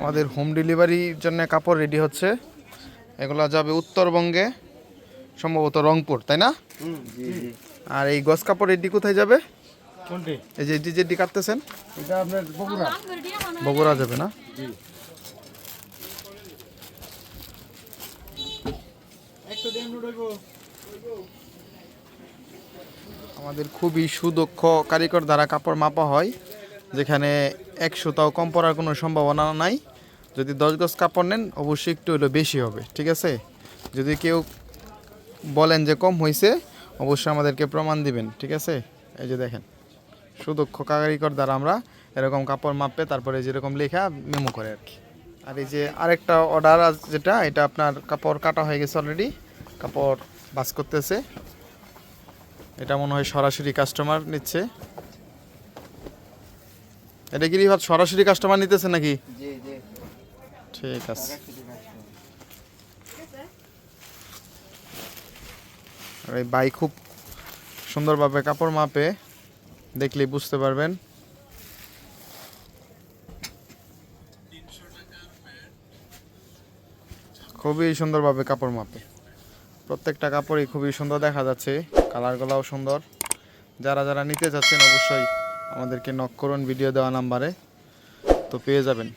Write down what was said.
আমাদের হোম ডেলিভারির জন্য কাপড় রেডি হচ্ছে। এগুলো যাবে উত্তরবঙ্গে সম্ভবত রংপুর তাই না? জি জি। আর এই গস কাপড় রেডি কোথায় যাবে? এই যে এটি যেটি কাটতেছেন? আপনার বগুড়া। বগুড়া যাবে না? জি। একটু দিন উঠবো আমাদের খুবই সুদক্ষ কারিগর দ্বারা কাপড় মাপা হয় যেখানে এক সুতাও কম পড়ার কোনো সম্ভাবনা নাই। যদি দশ গজ কাপড় নেন, অবশ্যই একটু হলেও বেশি হবে, ঠিক আছে? যদি কেউ বলেন যে কম হয়েছে অবশ্যই আমাদেরকে প্রমাণ দিবেন, ঠিক আছে? এই যে দেখেন, সুদক্ষ কারিগর দ্বারা আমরা এরকম কাপড় মাপে, তারপরে যেরকম লেখা, মেমো করে আর কি। আর এই যে আরেকটা অর্ডার যেটা, এটা আপনার কাপড় কাটা হয়ে গেছে অলরেডি কাপড় বাস করতেছে। এটা মনে হয় সরাসরি কাস্টমার নিচ্ছে। এটা কি সরাসরি কাস্টমার নিতেছে নাকি? ঠিক আছে। আর এই বাই খুব সুন্দরভাবে কাপড় মাপে, দেখলেই বুঝতে পারবেন। খুবই সুন্দরভাবে কাপড় মাপে। প্রত্যেকটা কাপড়ই খুবই সুন্দর দেখা যাচ্ছে, কালারগুলোও সুন্দর। যারা যারা নিতে চাচ্ছেন অবশ্যই আমাদেরকে নক করুন ভিডিও দেওয়া নাম্বারে, তো পেয়ে যাবেন।